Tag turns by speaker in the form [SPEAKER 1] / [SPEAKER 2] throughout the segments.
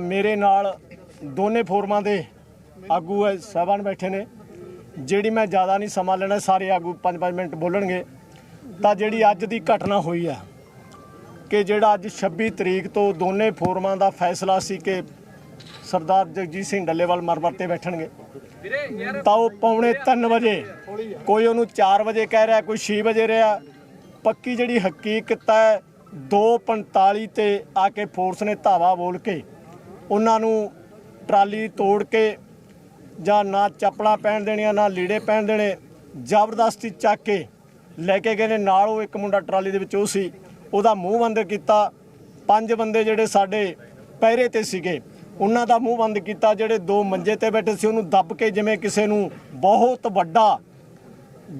[SPEAKER 1] ਮੇਰੇ ਨਾਲ ਦੋਨੇ ਫੋਰਮਾਂ ਦੇ ਆਗੂ ਹੈ, ਸਾਹਿਬਾਨ ਬੈਠੇ ਨੇ। ਜਿਹੜੀ ਮੈਂ ਜ਼ਿਆਦਾ ਨਹੀਂ ਸਮਾਂ ਲੈਣਾ, ਸਾਰੇ ਆਗੂ 5-5 ਮਿੰਟ ਬੋਲਣਗੇ। ਤਾਂ ਜਿਹੜੀ ਅੱਜ ਦੀ ਘਟਨਾ ਹੋਈ ਹੈ ਕਿ ਜਿਹੜਾ ਅੱਜ 26 ਤਰੀਕ ਤੋਂ ਦੋਨੇ ਫੋਰਮਾਂ ਦਾ ਫੈਸਲਾ ਸੀ ਕਿ ਸਰਦਾਰ ਜਗਜੀਤ ਸਿੰਘ ਡੱਲੇਵਾਲ ਮਰਮਰ ਤੇ ਬੈਠਣਗੇ। ਤਾਂ ਉਹ ਪੌਣੇ 3 ਵਜੇ, ਕੋਈ ਉਹਨੂੰ 4 ਵਜੇ ਕਹਿ ਰਿਹਾ, ਕੋਈ 6 ਵਜੇ ਰਿਹਾ। ਪੱਕੀ ਜਿਹੜੀ ਹਕੀਕਤ ਹੈ 2:45 ਤੇ ਆ ਕੇ ਫੋਰਸ ਨੇ ਧਾਵਾ ਬੋਲ ਕੇ ਉਹਨਾਂ ਨੂੰ ਟਰਾਲੀ ਤੋੜ ਕੇ ਜਾਂ ਨਾ ਚੱਪਲਾਂ ਪਹਿਨ ਦੇਣੀਆਂ, ਨਾ ਲੀੜੇ ਪਹਿਨ ਦੇਣੇ, ਜ਼ਬਰਦਸਤੀ ਚੱਕ ਕੇ ਲੈ ਕੇ ਗਏ ਨੇ। ਨਾਲ ਉਹ ਇੱਕ ਮੁੰਡਾ ਟਰਾਲੀ ਦੇ ਵਿੱਚ, ਉਹ ਸੀ। ਉਹਦਾ ਮੂੰਹ ਬੰਦ ਕੀਤਾ। ਪੰਜ ਬੰਦੇ ਜਿਹੜੇ ਸਾਡੇ ਪਹਿਰੇ ਤੇ ਸੀਗੇ, ਉਹਨਾਂ ਦਾ ਮੂੰਹ ਬੰਦ ਕੀਤਾ। ਜਿਹੜੇ ਦੋ ਮੰਜੇ ਤੇ ਬੈਠੇ ਸੀ, ਉਹਨੂੰ ਦੱਬ ਕੇ ਜਿਵੇਂ ਕਿਸੇ ਨੂੰ ਬਹੁਤ ਵੱਡਾ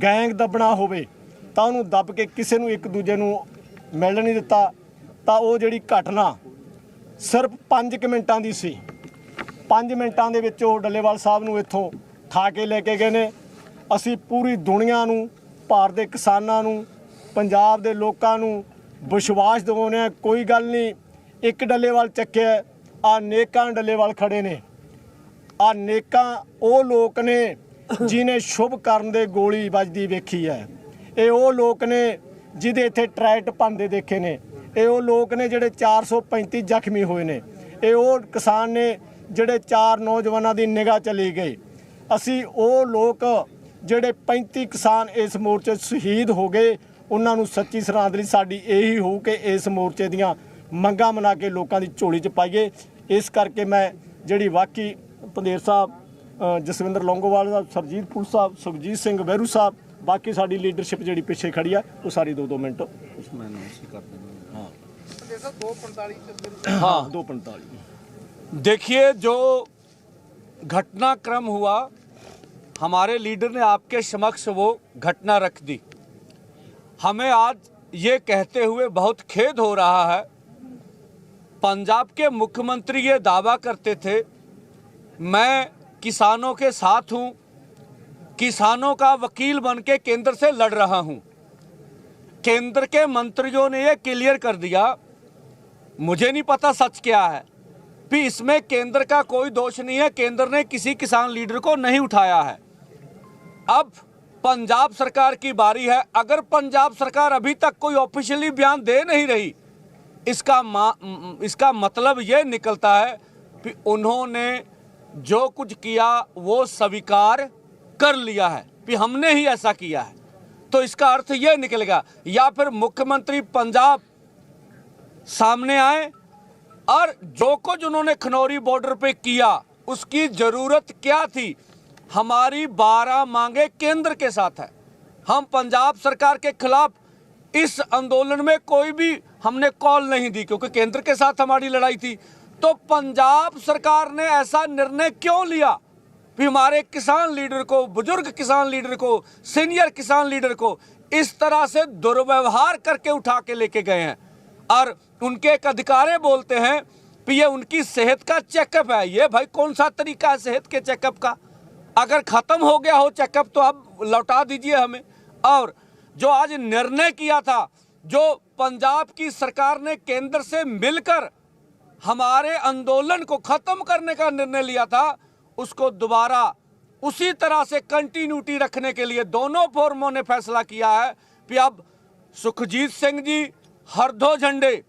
[SPEAKER 1] ਗੈਂਗ ਦੱਬਣਾ ਹੋਵੇ, ਤਾਂ ਉਹਨੂੰ ਦੱਬ ਕੇ ਕਿਸੇ ਨੂੰ ਇੱਕ ਦੂਜੇ ਨੂੰ ਮਿਲਣ ਨਹੀਂ ਦਿੱਤਾ। ਤਾਂ ਉਹ ਜਿਹੜੀ ਘਟਨਾ ਸਿਰਫ 5 ਮਿੰਟਾਂ ਦੀ ਸੀ। 5 ਮਿੰਟਾਂ ਦੇ ਵਿੱਚ ਉਹ ਡੱਲੇਵਾਲ ਸਾਹਿਬ ਨੂੰ ਇੱਥੋਂ ਠਾ ਕੇ ਲੈ ਕੇ ਗਏ ਨੇ। ਅਸੀਂ ਪੂਰੀ ਦੁਨੀਆ ਨੂੰ, ਭਾਰਤ ਦੇ ਕਿਸਾਨਾਂ ਨੂੰ, ਪੰਜਾਬ ਦੇ ਲੋਕਾਂ ਨੂੰ ਵਿਸ਼ਵਾਸ ਦਿਵਾਉਂਦੇ ਹਾਂ। ਕੋਈ ਗੱਲ ਨਹੀਂ, ਇੱਕ ਡੱਲੇਵਾਲ ਚੱਕਿਆ, ਆ ਨੇਕਾਂ ਡੱਲੇਵਾਲ ਖੜੇ ਨੇ। ਆ ਨੇਕਾਂ ਉਹ ਲੋਕ ਨੇ ਜਿਨੇ ਸ਼ੁਭ ਕਰਨ ਦੇ ਗੋਲੀ ਵੱਜਦੀ ਵੇਖੀ ਹੈ। ਇਹ ਉਹ ਲੋਕ ਨੇ ਜਿਹਦੇ ਇੱਥੇ ਟਰੈਕਟ ਪੰਦੇ ਦੇਖੇ ਨੇ। ਇਹ ਉਹ ਲੋਕ ਨੇ ਜਿਹੜੇ 435 ਜ਼ਖਮੀ ਹੋਏ ਨੇ। ਇਹ ਉਹ ਕਿਸਾਨ ਨੇ ਜਿਹੜੇ ਚਾਰ ਨੌਜਵਾਨਾਂ ਦੀ ਨਿਗਾਹ ਚਲੀ ਗਈ। ਅਸੀਂ ਉਹ ਲੋਕ ਜਿਹੜੇ 35 ਕਿਸਾਨ ਇਸ ਮੋਰਚੇ 'ਚ ਸ਼ਹੀਦ ਹੋ ਗਏ, ਉਹਨਾਂ ਨੂੰ ਸੱਚੀ ਸ਼ਰਧਾਂਜਲੀ ਸਾਡੀ ਇਹੀ ਹੋਊ ਕਿ ਇਸ ਮੋਰਚੇ ਦੀਆਂ ਮੰਗਾਂ ਮਨਾ ਕੇ ਲੋਕਾਂ ਦੀ ਝੋਲੀ 'ਚ ਪਾਈਏ। ਇਸ ਕਰਕੇ ਮੈਂ ਜਿਹੜੀ ਵਾਕੀ ਪੰਦੇਰ ਸਾਹਿਬ ਜਸਵਿੰਦਰ ਲੌਂਗੋਵਾਲ ਸਾਹਿਬ, ਸਰਜੀਤ ਪੁਲ ਸਾਹਿਬ, ਸੁਖਜੀਤ ਸਿੰਘ ਵਹਿਰੂ ਸਾਹਿਬ, ਬਾਕੀ ਸਾਡੀ ਲੀਡਰਸ਼ਿਪ ਜਿਹੜੀ ਪਿੱਛੇ ਖੜੀ ਆ, ਉਹ ਸਾਰੀ 2-2 ਮਿੰਟ।
[SPEAKER 2] हाँ।
[SPEAKER 1] 2:45
[SPEAKER 2] देखिए, जो घटनाक्रम हुआ, हमारे लीडर ने आपके समक्ष वो घटना रख दी। हमें आज ये कहते हुए बहुत खेद हो रहा है, पंजाब के मुख्यमंत्री ये दावा करते थे, मैं किसानों के साथ हूँ, किसानों का वकील बन के केंद्र से लड़ रहा हूँ। केंद्र के मंत्रियों ने ये क्लियर कर दिया। मुझे नहीं पता सच क्या है। भी इसमें केंद्र का कोई दोष नहीं है। केंद्र ने किसी किसान लीडर को नहीं उठाया है। अब पंजाब सरकार की बारी है। अगर पंजाब सरकार अभी तक कोई ऑफिशियली बयान दे नहीं रही, इसका इसका मतलब ये निकलता है कि उन्होंने जो कुछ किया, वो स्वीकार कर लिया है। कि हमने ही ऐसा किया है। तो इसका अर्थ यह निकलेगा, या फिर मुख्यमंत्री पंजाब सामने आए और जो कुछ उन्होंने खनौरी बॉर्डर पे किया, उसकी ज़रूरत क्या थी? हमारी बारह मांगे केंद्र के साथ है। हम पंजाब सरकार के खिलाफ इस आंदोलन में कोई भी हमने कॉल नहीं दी, क्योंकि केंद्र के साथ हमारी लड़ाई थी। तो पंजाब सरकार ने ऐसा निर्णय क्यों लिया? भी हमारे किसान लीडर को, बुज़ुर्ग किसान लीडर को, सीनियर किसान लीडर को इस तरह से दुर्व्यवहार करके उठा के लेके गए हैं। और उनके एक अधिकारी बोलते हैं कि ये उनकी सेहत का चेकअप है। ये भाई कौन सा तरीका है सेहत के चेकअप का? अगर खत्म हो गया हो चेकअप तो अब लौटा दीजिए हमें। और जो आज निर्णय किया था, जो पंजाब की सरकार ने केंद्र से मिलकर हमारे आंदोलन को खत्म करने का निर्णय लिया था उसको दोबारा उसी तरह से कंटिन्यूटी रखने के लिए दोनों फोरमों ने फैसला किया है कि अब सुखजीत सिंह जी, हरदो झंडे,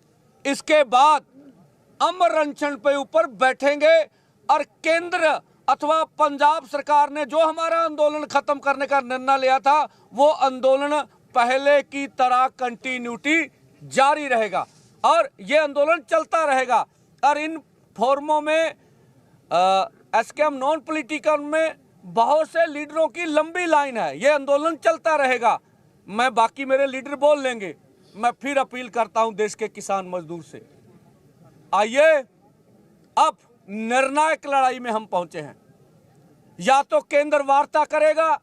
[SPEAKER 2] इसके बाद अमर पे ऊपर बैठेंगे और केंद्र अथवा पंजाब सरकार ने जो हमारा आंदोलन खत्म करने का निर्णय लिया था, वो आंदोलन पहले की तरह कंटिन्यूटी जारी रहेगा और ये आंदोलन चलता रहेगा। और इन फोरमों में एस के एम नॉन पॉलिटिकल में बहुत से लीडरों की लंबी लाइन है। ये आंदोलन चलता रहेगा। मैं बाकी मेरे लीडर बोल लेंगे। मैं फिर अपील करता हूँ देश के किसान मजदूर से। आइए, अब निर्णायक लड़ाई में हम पहुँचे हैं। या तो केंद्र वार्ता करेगा,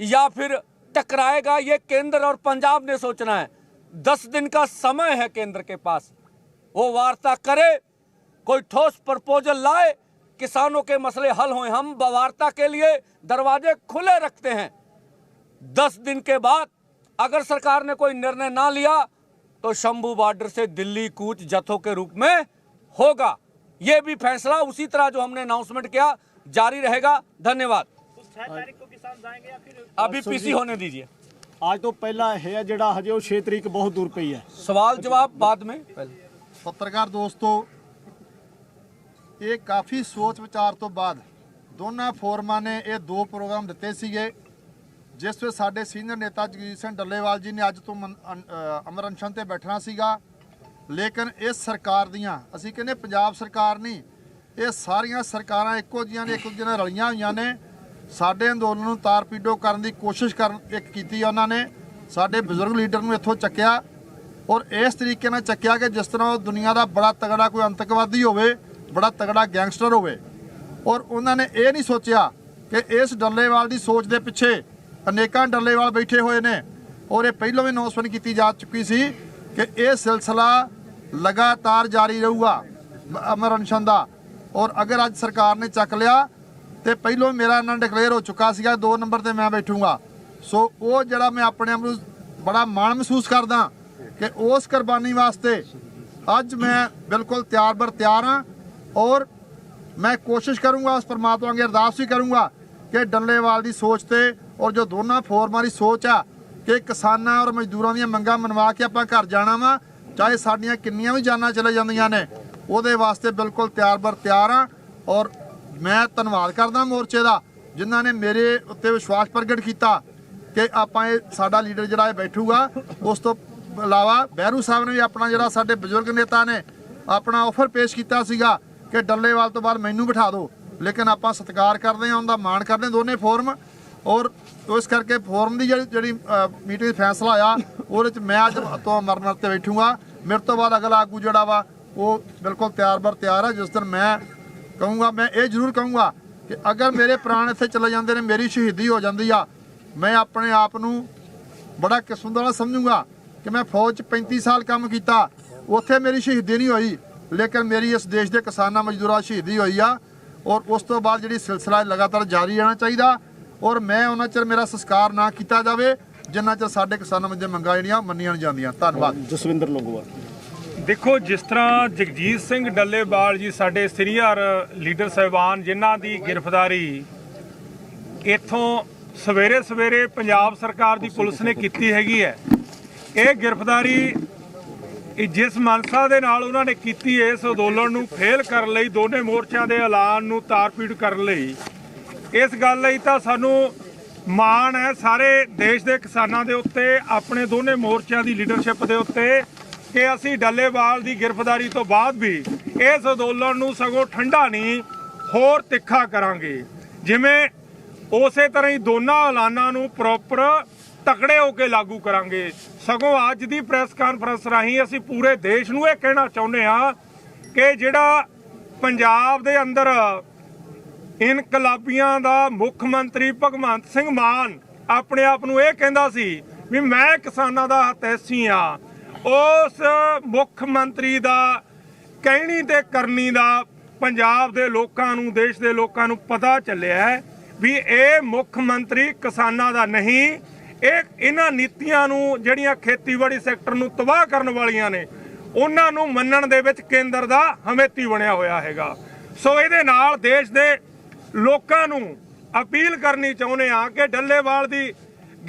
[SPEAKER 2] या फिर टकराएगा। ये केंद्र और पंजाब ने सोचना है। दस दिन का समय है केंद्र के पास। वो वार्ता करे कोई ठोस प्रपोजल लाए किसानों के मसले हल हों हम वार्ता के लिए दरवाजे खुले रखते हैं। दस दिन के बाद अगर सरकार ने कोई निर्णय ना लिया तो शंभू बॉर्डर से दिल्ली कूच जथों के रूप में होगा। ये भी फैसला उसी तरह जो हमने अनाउंसमेंट किया जारी रहेगा। धन्यवाद। अभी पीसी होने दीजिए।
[SPEAKER 1] आज तो पहला है जो हजे तरीक बहुत दूर पे है।
[SPEAKER 2] सवाल जवाब बाद में।
[SPEAKER 3] पत्रकार दोस्तों ਇਹ ਕਾਫੀ ਸੋਚ ਵਿਚਾਰ ਤੋਂ ਬਾਅਦ ਦੋਨਾਂ ਫੋਰਮਾਂ ਨੇ ਇਹ ਦੋ ਪ੍ਰੋਗਰਾਮ ਦਿੱਤੇ ਸੀਗੇ, ਜਿਸ ਵਿੱਚ ਸਾਡੇ ਸੀਨੀਅਰ ਨੇਤਾ ਜਗਜੀਤ ਸਿੰਘ ਡੱਲੇਵਾਲ ਜੀ ਨੇ ਅੱਜ ਤੋਂ ਅਮਰ ਅਨਸ਼ਨ ਤੇ ਬੈਠਣਾ ਸੀਗਾ। ਲੇਕਿਨ ਇਹ ਸਰਕਾਰ ਦੀਆਂ, ਅਸੀਂ ਕਹਿੰਦੇ ਪੰਜਾਬ ਸਰਕਾਰ ਨਹੀਂ, ਇਹ ਸਾਰੀਆਂ ਸਰਕਾਰਾਂ ਇੱਕੋ ਜਿਹੀਆਂ ਨੇ, ਇੱਕ ਦੂਜੇ ਨਾਲ ਰਲੀਆਂ ਹੋਈਆਂ ਨੇ। ਸਾਡੇ ਅੰਦੋਲਨ ਨੂੰ ਤਾਰ ਪੀਡੋ ਕਰਨ ਦੀ ਕੋਸ਼ਿਸ਼ ਕਰਨ ਇੱਕ ਕੀਤੀ ਉਹਨਾਂ ਨੇ। ਸਾਡੇ ਬਜ਼ੁਰਗ ਲੀਡਰ ਨੂੰ ਇੱਥੋਂ ਚੱਕਿਆ। ਔਰ ਇਸ ਤਰੀਕੇ ਨਾਲ ਚੱਕਿਆ ਕਿ ਜਿਸ ਤਰ੍ਹਾਂ ਉਹ ਦੁਨੀਆ ਦਾ ਬੜਾ ਤਗੜਾ ਕੋਈ ਅੰਤਕਵਾਦੀ ਹੋਵੇ ਬੜਾ ਤਗੜਾ ਗੈਂਗਸਟਰ ਹੋਵੇ। ਔਰ ਉਹਨਾਂ ਨੇ ਇਹ ਨਹੀਂ ਸੋਚਿਆ ਕਿ ਇਸ ਡੱਲੇਵਾਲ ਦੀ ਸੋਚ ਦੇ ਪਿੱਛੇ ਅਨੇਕਾਂ ਡੱਲੇਵਾਲ ਬੈਠੇ ਹੋਏ ਨੇ। ਔਰ ਇਹ ਪਹਿਲਾਂ ਵੀ ਅਨਾਉਂਸਮੈਂਟ ਕੀਤੀ ਜਾ ਚੁੱਕੀ ਸੀ ਕਿ ਇਹ ਸਿਲਸਿਲਾ ਲਗਾਤਾਰ ਜਾਰੀ ਰਹੂਗਾ ਅਮਰ ਅਨਸ਼ਨ ਦਾ। ਔਰ ਅਗਰ ਅੱਜ ਸਰਕਾਰ ਨੇ ਚੱਕ ਲਿਆ, ਤੇ ਪਹਿਲਾਂ ਮੇਰਾ ਨਾਂ ਡਿਕਲੇਅਰ ਹੋ ਚੁੱਕਾ ਸੀਗਾ, ਦੋ ਨੰਬਰ ਤੇ ਮੈਂ ਬੈਠੂੰਗਾ। ਸੋ ਉਹ ਜਿਹੜਾ ਮੈਂ ਆਪਣੇ ਆਪ ਨੂੰ ਬੜਾ ਮਾਣ ਮਹਿਸੂਸ ਕਰਦਾ ਕਿ ਉਸ ਕੁਰਬਾਨੀ ਵਾਸਤੇ ਅੱਜ ਮੈਂ ਬਿਲਕੁਲ ਤਿਆਰ ਬਰ ਤਿਆਰ ਹਾਂ। ਔਰ ਮੈਂ ਕੋਸ਼ਿਸ਼ ਕਰੂੰਗਾ ਉਸ ਪਰਮਾਤਮਾ ਅੱਗੇ ਅਰਦਾਸ ਵੀ ਕਰੂੰਗਾ ਕਿ ਡੱਲੇਵਾਲ ਦੀ ਸੋਚ ਤੇ ਔਰ ਜੋ ਦੋਨਾਂ ਫੋਰਮਾਂ ਦੀ ਸੋਚ ਆ ਕਿ ਕਿਸਾਨਾਂ ਔਰ ਮਜ਼ਦੂਰਾਂ ਦੀਆਂ ਮੰਗਾਂ ਮਨਵਾ ਕੇ ਆਪਾਂ ਘਰ ਜਾਣਾ ਵਾ, ਚਾਹੇ ਸਾਡੀਆਂ ਕਿੰਨੀਆਂ ਵੀ ਜਾਨਾਂ ਚਲੇ ਜਾਂਦੀਆਂ ਨੇ, ਉਹਦੇ ਵਾਸਤੇ ਬਿਲਕੁਲ ਤਿਆਰ ਬਰ ਤਿਆਰ ਹਾਂ ਔਰ ਮੈਂ ਧੰਨਵਾਦ ਕਰਦਾ ਮੋਰਚੇ ਦਾ, ਜਿਨ੍ਹਾਂ ਨੇ ਮੇਰੇ ਉੱਤੇ ਵਿਸ਼ਵਾਸ ਪ੍ਰਗਟ ਕੀਤਾ ਕਿ ਆਪਾਂ ਇਹ ਸਾਡਾ ਲੀਡਰ ਜਿਹੜਾ ਇਹ ਬੈਠੂਗਾ, ਉਸ ਤੋਂ ਇਲਾਵਾ ਬਹਿਰੂ ਸਾਹਿਬ ਨੇ ਵੀ ਆਪਣਾ ਜਿਹੜਾ ਸਾਡੇ ਬਜ਼ੁਰਗ ਨੇਤਾ ਨੇ ਆਪਣਾ ਆਫਰ ਪੇਸ਼ ਕੀਤਾ ਸੀਗਾ ਕਿ ਡੱਲੇਵਾਲ ਤੋਂ ਬਾਅਦ ਮੈਨੂੰ ਬਿਠਾ ਦਿਓ। ਲੇਕਿਨ ਆਪਾਂ ਸਤਿਕਾਰ ਕਰਦੇ ਹਾਂ, ਉਹਦਾ ਮਾਣ ਕਰਦੇ ਹਾਂ, ਦੋਨੇ ਫੋਰਮ ਔਰ ਉਸ ਕਰਕੇ ਫੋਰਮ ਦੀ ਜਿਹੜੀ ਜਿਹੜੀ ਮੀਟਿੰਗ ਫੈਸਲਾ ਆਇਆ, ਉਹਦੇ ਚ ਮੈਂ ਅੱਜ ਤੋਂ ਮਰਨ ਤੇ ਬੈਠੂਗਾ। ਮੇਰੇ ਤੋਂ ਬਾਅਦ ਅਗਲਾ ਆਗੂ ਜਿਹੜਾ ਵਾ, ਉਹ ਬਿਲਕੁਲ ਤਿਆਰ ਬਰ ਤਿਆਰ ਹੈ ਜਿਸ ਦਿਨ ਮੈਂ ਕਹੂੰਗਾ, ਮੈਂ ਇਹ ਜ਼ਰੂਰ ਕਹੂੰਗਾ ਕਿ ਅਗਰ ਮੇਰੇ ਪ੍ਰਾਣ ਇੱਥੇ ਚਲੇ ਜਾਂਦੇ ਨੇ, ਮੇਰੀ ਸ਼ਹੀਦੀ ਹੋ ਜਾਂਦੀ ਆ, ਮੈਂ ਆਪਣੇ ਆਪ ਨੂੰ ਬੜਾ ਕਿਸਮਤ ਵਾਲਾ ਸਮਝੂੰਗਾ ਕਿ ਮੈਂ ਫੌਜ 'ਚ 35 ਸਾਲ ਕੰਮ ਕੀਤਾ, ਉੱਥੇ ਮੇਰੀ ਸ਼ਹੀਦੀ ਨਹੀਂ ਹੋਈ। ਲੇਕਿਨ ਮੇਰੀ ਇਸ ਦੇਸ਼ ਦੇ ਕਿਸਾਨਾਂ ਮਜ਼ਦੂਰਾਂ ਸ਼ਹੀਦੀ ਹੋਈ ਆ ਔਰ ਉਸ ਤੋਂ ਬਾਅਦ ਜਿਹੜੀ ਸਿਲਸਿਲਾ ਲਗਾਤਾਰ ਜਾਰੀ ਰਹਿਣਾ ਚਾਹੀਦਾ ਔਰ ਮੈਂ ਉਹਨਾਂ ਚਿਰ ਮੇਰਾ ਸੰਸਕਾਰ ਨਾ ਕੀਤਾ ਜਾਵੇ ਜਿੰਨਾ ਚਿਰ ਸਾਡੇ ਕਿਸਾਨਾਂ ਦੇ ਮੰਗਾਂ ਜਿਹੜੀਆਂ ਮੰਨੀਆਂ ਨਹੀਂ ਜਾਂਦੀਆਂ। ਧੰਨਵਾਦ।
[SPEAKER 1] ਜਸਵਿੰਦਰ ਲੋਗੋਵਾਲ।
[SPEAKER 4] ਦੇਖੋ ਜਿਸ ਤਰ੍ਹਾਂ ਜਗਜੀਤ ਸਿੰਘ ਡੱਲੇਵਾਲ ਜੀ ਸਾਡੇ ਸੀਨੀਅਰ ਲੀਡਰ ਸਾਹਿਬਾਨ ਜਿਨ੍ਹਾਂ ਦੀ ਗ੍ਰਿਫਤਾਰੀ ਇੱਥੋਂ ਸਵੇਰੇ ਸਵੇਰੇ ਪੰਜਾਬ ਸਰਕਾਰ ਦੀ ਪੁਲਿਸ ਨੇ ਕੀਤੀ ਹੈਗੀ ਹੈ ਇਹ ਗ੍ਰਿਫਤਾਰੀ ਇਹ ਜਿਸ ਮਨਸਾ ਦੇ ਨਾਲ ਉਹਨਾਂ ਨੇ ਕੀਤੀ ਇਸ ਅੰਦੋਲਨ ਨੂੰ ਫੇਲ ਕਰਨ ਲਈ ਦੋਨੇ ਮੋਰਚਿਆਂ ਦੇ ਐਲਾਨ ਨੂੰ ਤਾਰਪੀੜ ਕਰਨ ਲਈ, ਇਸ ਗੱਲ ਲਈ ਤਾਂ ਸਾਨੂੰ ਮਾਣ ਹੈ ਸਾਰੇ ਦੇਸ਼ ਦੇ ਕਿਸਾਨਾਂ ਦੇ ਉੱਤੇ, ਆਪਣੇ ਦੋਨੇ ਮੋਰਚਿਆਂ ਦੀ ਲੀਡਰਸ਼ਿਪ ਦੇ ਉੱਤੇ, ਕਿ ਅਸੀਂ ਡੱਲੇਵਾਲ ਦੀ ਗ੍ਰਿਫਤਾਰੀ ਤੋਂ ਬਾਅਦ ਵੀ ਇਸ ਅੰਦੋਲਨ ਨੂੰ ਸਗੋਂ ਠੰਡਾ ਨਹੀਂ, ਹੋਰ ਤਿੱਖਾ ਕਰਾਂਗੇ। ਜਿਵੇਂ ਉਸੇ ਤਰ੍ਹਾਂ ਹੀ ਦੋਨਾਂ ਐਲਾਨਾਂ ਨੂੰ ਪ੍ਰੋਪਰ ਤਕੜੇ ਹੋ ਕੇ ਲਾਗੂ ਕਰਾਂਗੇ। ਸਗੋਂ ਅੱਜ ਦੀ ਪ੍ਰੈਸ ਕਾਨਫਰੰਸ ਰਾਹੀਂ ਅਸੀਂ ਪੂਰੇ ਦੇਸ਼ ਨੂੰ ਇਹ ਕਹਿਣਾ ਚਾਹੁੰਦੇ ਹਾਂ ਕਿ ਜਿਹੜਾ ਪੰਜਾਬ ਦੇ ਅੰਦਰ ਇਨਕਲਾਬੀਆਂ ਦਾ ਮੁੱਖ ਮੰਤਰੀ ਭਗਵੰਤ ਸਿੰਘ ਮਾਨ ਆਪਣੇ ਆਪ ਨੂੰ ਇਹ ਕਹਿੰਦਾ ਸੀ ਵੀ ਮੈਂ ਕਿਸਾਨਾਂ ਦਾ ਹਤੈਸੀ ਆ ਉਸ ਮੁੱਖ ਮੰਤਰੀ ਦਾ ਕਹਿਣੀ ਤੇ ਕਰਨੀ ਦਾ ਪੰਜਾਬ ਦੇ ਲੋਕਾਂ ਨੂੰ, ਦੇਸ਼ ਦੇ ਲੋਕਾਂ ਨੂੰ ਪਤਾ ਚੱਲਿਆ ਵੀ ਇਹ ਮੁੱਖ ਮੰਤਰੀ ਕਿਸਾਨਾਂ ਦਾ ਨਹੀਂ ਇਹ ਇਹਨਾਂ ਨੀਤੀਆਂ ਨੂੰ, ਜਿਹੜੀਆਂ ਖੇਤੀਬਾੜੀ ਸੈਕਟਰ ਨੂੰ ਤਬਾਹ ਕਰਨ ਵਾਲੀਆਂ ਨੇ, ਉਹਨਾਂ ਨੂੰ ਮੰਨਣ ਦੇ ਵਿੱਚ ਕੇਂਦਰ ਦਾ ਹਮੇਤੀ ਬਣਿਆ ਹੋਇਆ ਹੈਗਾ। ਸੋ ਇਹਦੇ ਨਾਲ ਦੇਸ਼ ਦੇ ਲੋਕਾਂ ਨੂੰ ਅਪੀਲ ਕਰਨੀ ਚਾਹੁੰਦੇ ਆ ਕਿ ਡੱਲੇਵਾਲ ਦੀ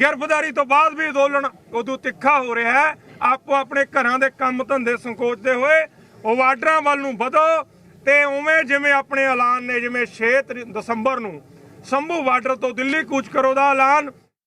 [SPEAKER 4] ਗ੍ਰਿਫਤਾਰੀ ਤੋਂ ਬਾਅਦ ਵੀ ਅੰਦੋਲਨ ਉਦੋਂ ਤਿੱਖਾ ਹੋ ਰਿਹਾ ਹੈ। ਆਪੋ ਆਪਣੇ ਘਰਾਂ ਦੇ ਕੰਮ ਧੰਦੇ ਸੰਕੋਚਦੇ ਹੋਏ, ਉਹ ਬਾਰਡਰਾਂ ਵੱਲ ਨੂੰ ਵਧੋ ਤੇ ਉਵੇਂ ਜਿਵੇਂ ਆਪਣੇ ਐਲਾਨ ਨੇ, ਜਿਵੇਂ 6 ਦਸੰਬਰ ਨੂੰ, ਸੰਭੂ ਬਾਰਡਰ ਤੋਂ ਦਿੱਲੀ ਕੂਚ ਕਰੋ ਦਾ ਐਲਾਨ।